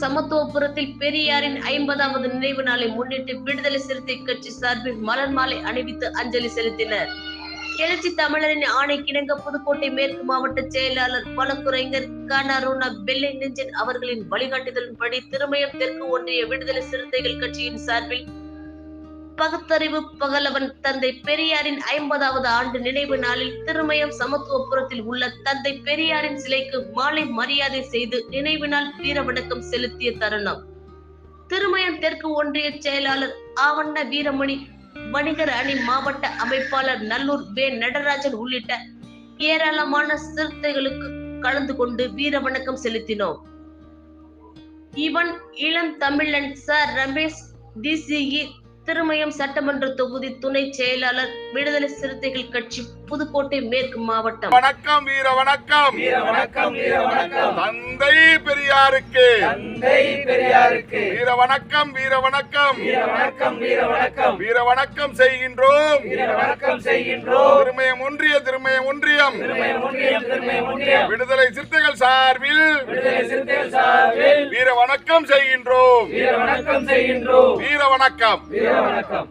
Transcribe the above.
சமத்துவபுரத்தில் பெரியாரின் ஐம்பதாவது நினைவு நாளை முன்னிட்டு விடுதலை சிறுத்தை கட்சி சார்பில் மலர் மாலை அணிவித்து அஞ்சலி செலுத்தினர். எழுச்சி தமிழரின் ஆணை கிணங்க புதுக்கோட்டை மேற்கு மாவட்ட செயலாளர் வழக்குரைஞர் கனருணா பெல்லை நெஞ்சன் அவர்களின் வழிகாட்டுதலின்படி திருமயம் தெற்கு ஒன்றிய விடுதலை சிறுத்தைகள் கட்சியின் சார்பில் பகுத்தறிவு பகலவன் தந்தை பெரியாரின் ஐம்பதாவது ஆண்டு நினைவு நாளில் திருமயம் சமத்துவபுரத்தில் உள்ள தந்தை பெரியாரின் சிலைக்கு மாலை மரியாதை செய்து நினைவு நாள் வீர வணக்கம் செலுத்திய தருணம். திருமயம் தெற்கு ஒன்றிய செயலாளர் ஆவண்ண வீரமணி வணிகர் அணி மாவட்ட அமைப்பாளர் நல்லூர் வே. நடராஜன் உள்ளிட்ட ஏராளமான சிறுத்தைகளுக்கு கலந்து கொண்டு வீர வணக்கம் செலுத்தினோம். இவன் இளம் தமிழன் சார் ரமேஷ் டிசிஇ திருமயம் சட்டமன்ற தொகுதி துணை செயலாளர் விடுதலை சிறுத்தைகள் கட்சி புதுக்கோட்டை மேற்கு மாவட்டம். வணக்கம் வீர வணக்கம். வீர வணக்கம் வீர வணக்கம். தந்தை பெரியாருக்கு. தந்தை பெரியாருக்கு. வீர வணக்கம் வீர வணக்கம். வீர வணக்கம் வீர வணக்கம். வீர வணக்கம் செய்கின்றோம். வீர வணக்கம் செய்கின்றோம். திருமயம் ஒன்றிய திருமயம் ஒன்றியம். திருமய ஒன்றியம் திருமய ஒன்றியம். விடுதலை சிறுத்தைகள் சார்பில் விடுதலை சிறுத்தைகள் சார்பில் வீர வணக்கம் செய்கின்றோம். வீர வணக்கம் செய்கின்றோம். வீர வணக்கம். வீர வணக்கம்.